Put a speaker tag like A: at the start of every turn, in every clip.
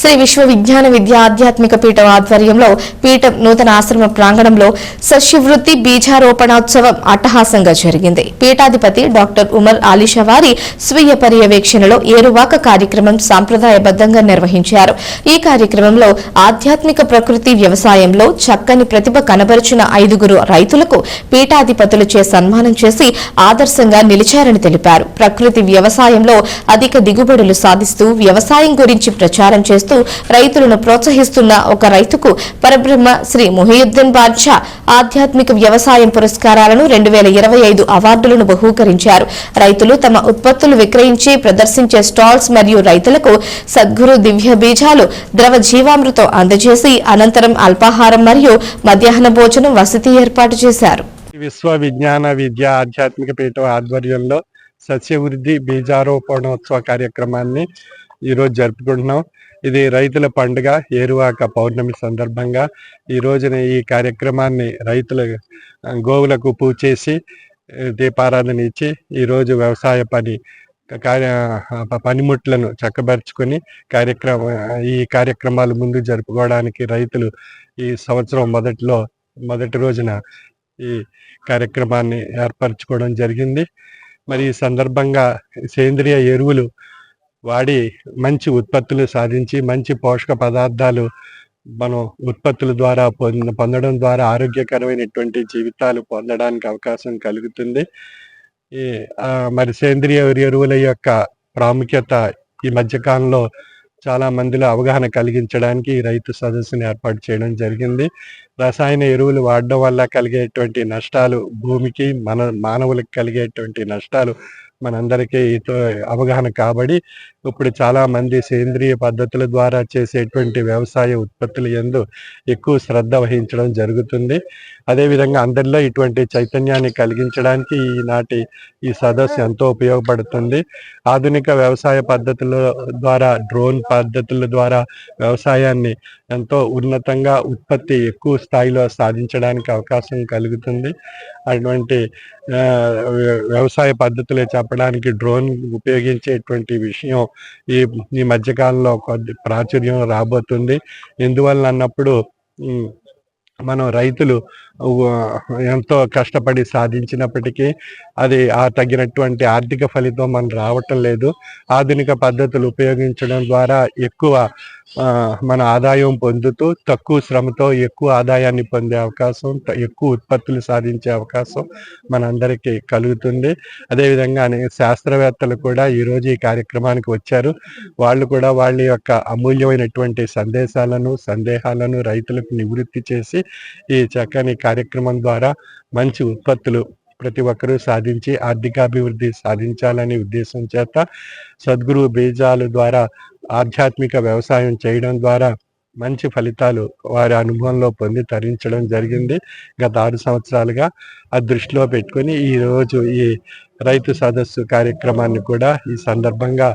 A: శ్రీ విశ్వ విజ్ఞాన విద్య ఆధ్యాత్మిక పీఠం ఆధ్వర్యంలో పీఠం నూతన ఆశ్రమ ప్రాంగణంలో సస్యవృత్తి బీజారోపణోత్సవం అట్టహాసంగా జరిగింది. పీఠాధిపతి డాక్టర్ ఉమర్ ఆలిషా వారి స్వీయ పర్యవేక్షణలో ఏరువాక కార్యక్రమం సాంప్రదాయబద్ధంగా నిర్వహించారు. ఈ కార్యక్రమంలో ఆధ్యాత్మిక ప్రకృతి వ్యవసాయంలో చక్కని ప్రతిభ కనబరిచిన ఐదుగురు రైతులకు పీఠాధిపతులచే సన్మానం చేసి ఆదర్శంగా నిలిచారని తెలిపారు. ప్రకృతి వ్యవసాయంలో అధిక దిగుబడులు సాధిస్తూ వ్యవసాయం గురించి ప్రచారం చేస్తూ రైతులను ప్రోత్సహిస్తున్న ఒక రైతుకు పరబ్రహ్మ శ్రీ ముహియుద్దీన్ బాద్షా ఆధ్యాత్మిక వ్యవసాయం పురస్కారాలను రెండు వేల ఇరవై ఐదు అవార్డులను బహూకరించారు. రైతులు తమ ఉత్పత్తులు విక్రయించి ప్రదర్శించే స్టాల్స్ మరియు రైతులకు సద్గురు దివ్య బీజాలు ద్రవ జీవామృతం అందజేసి అనంతరం అల్పాహారం మరియు మధ్యాహ్న భోజనం వసతి ఏర్పాటు చేశారు.
B: విశ్వ విజ్ఞాన విద్య ఆధ్యాత్మిక పీఠం ఆధ్వర్యంలో సస్యవృద్ధి బీజారోపణోత్సవ కార్యక్రమాన్ని ఈరోజు జరుపుకుంటున్నాం. ఇది రైతుల పండుగ ఏరువాక పౌర్ణమి సందర్భంగా. ఈ రోజున ఈ కార్యక్రమాన్ని రైతుల గోవులకు పూజ చేసి దీపారాధన ఇచ్చి ఈరోజు వ్యవసాయ పని కార్య పనిముట్లను చక్కబరుచుకొని కార్యక్రమ ఈ కార్యక్రమాలు ముందు జరుపుకోవడానికి రైతులు ఈ సంవత్సరం మొదట్లో మొదటి రోజున ఈ కార్యక్రమాన్ని ఏర్పరచుకోవడం జరిగింది. మరి ఈ సందర్భంగా సేంద్రియ ఎరువులు వాడి మంచి ఉత్పత్తులు సాధించి మంచి పోషక పదార్థాలు మనం ఉత్పత్తుల ద్వారా పొంద పొందడం ద్వారా ఆరోగ్యకరమైనటువంటి జీవితాలు పొందడానికి అవకాశం కలుగుతుంది. ఈ మరి సేంద్రియ ఎరువుల యొక్క ప్రాముఖ్యత ఈ మధ్యకాలంలో చాలా మందిలో అవగాహన కలిగించడానికి రైతు సదస్సుని ఏర్పాటు చేయడం జరిగింది. రసాయన ఎరువులు వాడడం వల్ల కలిగేటువంటి నష్టాలు భూమికి మన మానవులకు కలిగేటువంటి నష్టాలు మనందరికీ ఇతో అవగాహన కాబడి ఇప్పుడు చాలా మంది సేంద్రియ పద్ధతుల ద్వారా చేసేటువంటి వ్యవసాయ ఉత్పత్తుల ఎందు ఎక్కువ శ్రద్ధ వహించడం జరుగుతుంది. అదేవిధంగా అందరిలో ఇటువంటి చైతన్యాన్ని కలిగించడానికి ఈనాటి ఈ సదస్సు ఎంతో ఉపయోగపడుతుంది. ఆధునిక వ్యవసాయ పద్ధతుల ద్వారా డ్రోన్ పద్ధతుల ద్వారా వ్యవసాయాన్ని ఎంతో ఉన్నతంగా ఉత్పత్తి ఎక్కువ స్థాయిలో సాధించడానికి అవకాశం కలుగుతుంది. అటువంటి వ్యవసాయ పద్ధతులే చెప్పడానికి డ్రోన్ ఉపయోగించేటువంటి విషయం ఈ ఈ మధ్యకాలంలో కొద్ది ప్రాచుర్యం రాబోతుంది. ఎందువల్ల అన్నప్పుడు మనం రైతులు ఎంతో కష్టపడి సాధించినప్పటికీ అది ఆ తగినటువంటి ఆర్థిక ఫలితం మనం రావటం లేదు. ఆధునిక పద్ధతులు ఉపయోగించడం ద్వారా ఎక్కువ మన ఆదాయం పొందుతూ తక్కువ శ్రమతో ఎక్కువ ఆదాయాన్ని పొందే అవకాశం ఎక్కువ ఉత్పత్తులు సాధించే అవకాశం మనందరికీ కలుగుతుంది. అదేవిధంగా శాస్త్రవేత్తలు కూడా ఈరోజు ఈ కార్యక్రమానికి వచ్చారు. వాళ్ళు కూడా వాళ్ళ యొక్క అమూల్యమైనటువంటి సందేశాలను సందేహాలను రైతులకు నివృత్తి చేసి ఈ చక్కని కార్యక్రమం ద్వారా మంచి ఉత్పత్తులు ప్రతి ఒక్కరూ సాధించి ఆర్థికాభివృద్ధి సాధించాలనే ఉద్దేశం చేత సద్గురు బీజాల ద్వారా ఆధ్యాత్మిక వ్యవసాయం చేయడం ద్వారా మంచి ఫలితాలు వారి అనుభవంలో పొంది తరించడం జరిగింది. గత ఆరు సంవత్సరాలుగా ఆ దృష్టిలో పెట్టుకొని ఈ రోజు ఈ రైతు సదస్సు కార్యక్రమాన్ని కూడా ఈ సందర్భంగా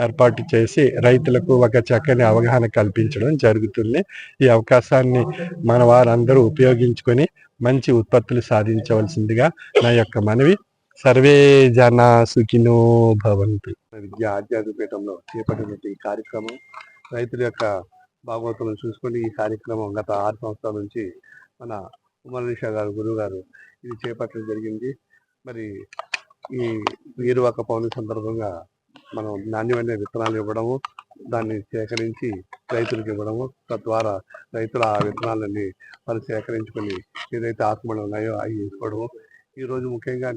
B: ఏర్పాటు చేసి రైతులకు ఒక చక్కని అవగాహన కల్పించడం జరుగుతుంది. ఈ అవకాశాన్ని మన వారందరూ ఉపయోగించుకొని మంచి ఉత్పత్తులు సాధించవలసిందిగా నా యొక్క మనవి. సర్వే జన సుఖినో భవంతు. విద్యా ఆధ్యాత్మికపీఠంలో చేపట్టినటువంటి ఈ కార్యక్రమం రైతుల యొక్క భాగవతులను చూసుకొని ఈ కార్యక్రమం గత ఆరు సంవత్సరాల నుంచి మన ఉమరనిషా గారు గురువు గారు ఇది చేపట్టడం జరిగింది. మరి ఈ వీరువాక పౌర్ణమి సందర్భంగా మనం నాణ్యమైన విత్తనాలు ఇవ్వడము దాన్ని సేకరించి రైతులకు ఇవ్వడము తద్వారా రైతులు ఆ విత్తనాలన్నీ వాళ్ళు సేకరించుకొని ఏదైతే ఆత్మలు ఉన్నాయో అవి వేసుకోవడము. ఈరోజు ముఖ్యంగా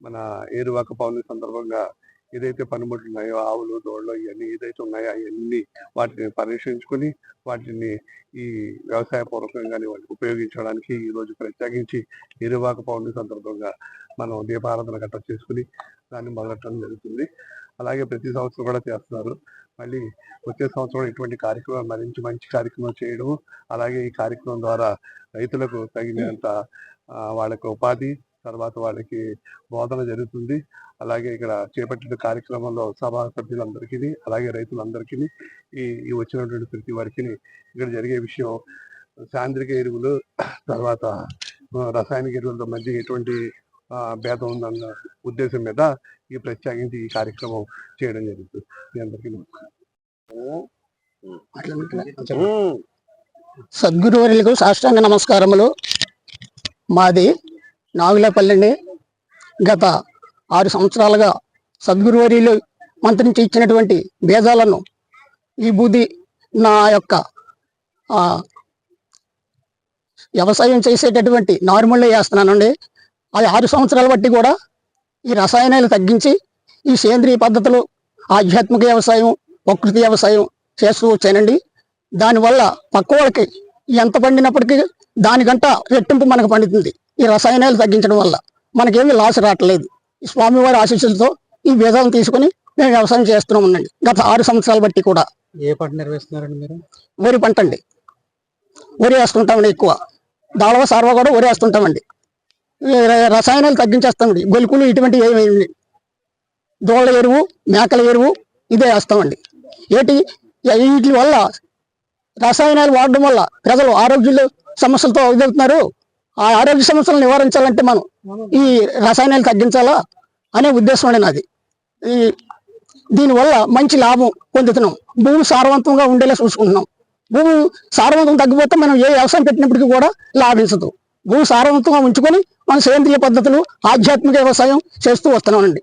B: మన ఏరువాక పౌర్ణమి సందర్భంగా ఏదైతే పనిముట్లు ఉన్నాయో ఆవులు దోళ్ళు ఇవన్నీ ఏదైతే ఉన్నాయో అవన్నీ వాటిని పరిరక్షించుకొని వాటిని ఈ వ్యవసాయ పూర్వకంగానే వాటిని ఉపయోగించడానికి ఈ రోజు ప్రత్యేకించి ఏరువాక పౌర్ణమి సందర్భంగా మనం దీపారాధన గట్ట చేసుకుని దాన్ని మొదలెట్టడం జరుగుతుంది. అలాగే ప్రతి సంవత్సరం కూడా చేస్తున్నారు. మళ్ళీ వచ్చే సంవత్సరం ఇటువంటి కార్యక్రమం మరించి మంచి కార్యక్రమం చేయడం అలాగే ఈ కార్యక్రమం ద్వారా రైతులకు తగినంత వాళ్ళకి ఉపాధి తర్వాత వాళ్ళకి బోధన జరుగుతుంది. అలాగే ఇక్కడ చేపట్టిన కార్యక్రమంలో సభా సభ్యులందరికీ అలాగే రైతులందరికీ ఈ ఈ వచ్చినటువంటి ప్రతి వారికి ఇక్కడ జరిగే విషయం సాంద్రిక ఎరువులు తర్వాత రసాయనిక ఎరువులతో మధ్య ఎటువంటి భేదం ఉందన్న ఉద్దేశం మీద ఈ ప్రత్యేకించి ఈ కార్యక్రమం చేయడం జరుగుతుంది మీ అందరికీ నమస్కారం.
C: సాష్టాంగ నమస్కారములు. మాది నాగులపల్లిని గత ఆరు సంవత్సరాలుగా సద్గురువర్యులు మంత్రించి ఇచ్చినటువంటి భేదాలను ఈ బూది నా యొక్క వ్యవసాయం చేసేటటువంటి నార్మల్లో వేస్తున్నానండి. అది ఆరు సంవత్సరాల బట్టి కూడా ఈ రసాయనాలు తగ్గించి ఈ సేంద్రియ పద్ధతులు ఆధ్యాత్మిక వ్యవసాయం ప్రకృతి వ్యవసాయం చేస్తూ వచ్చానండి. దానివల్ల పక్క వాళ్ళకి ఎంత పండినప్పటికీ దానికంట రెట్టింపు మనకు పండుతుంది. ఈ రసాయనాలు తగ్గించడం వల్ల మనకేమీ లాస్ రావట్లేదు. స్వామివారి ఆశీస్సులతో ఈ వేదాలను తీసుకొని మేము వ్యవసాయం చేస్తున్నాం ఉండండి గత ఆరు సంవత్సరాలు బట్టి కూడా.
D: ఏ పంట నిర్వహిస్తున్నారండి మీరు?
C: వరి పంట అండి. వరి వేస్తుంటామండి ఎక్కువ. దాళవ సార్వ కూడా వరి వేస్తుంటామండి. రసాయనాలు తగ్గించేస్తామండి గొలుకులు ఇటువంటి ఏమేమి దోళ్ళ ఎరువు మేకల ఎరువు ఇదే వేస్తామండి ఏంటి వీటి వల్ల రసాయనాలు వాడడం వల్ల ప్రజలు ఆరోగ్య సమస్యలతో ఎదుగుతున్నారు ఆ ఆరోగ్య సమస్యలను నివారించాలంటే మనం ఈ రసాయనాలు తగ్గించాలా అనే ఉద్దేశం అండి నాది. ఈ దీనివల్ల మంచి లాభం పొందుతున్నాం. భూమి సారవంతంగా ఉండేలా చూసుకుంటున్నాం. భూమి సారవంతం తగ్గిపోతే మనం ఏ వ్యవసాయం పెట్టినప్పటికీ కూడా లాభించదు. భూమి సారవంతంగా ఉంచుకొని మన సేంద్రియ పద్ధతులు ఆధ్యాత్మిక వ్యవసాయం చేస్తూ వస్తున్నామండి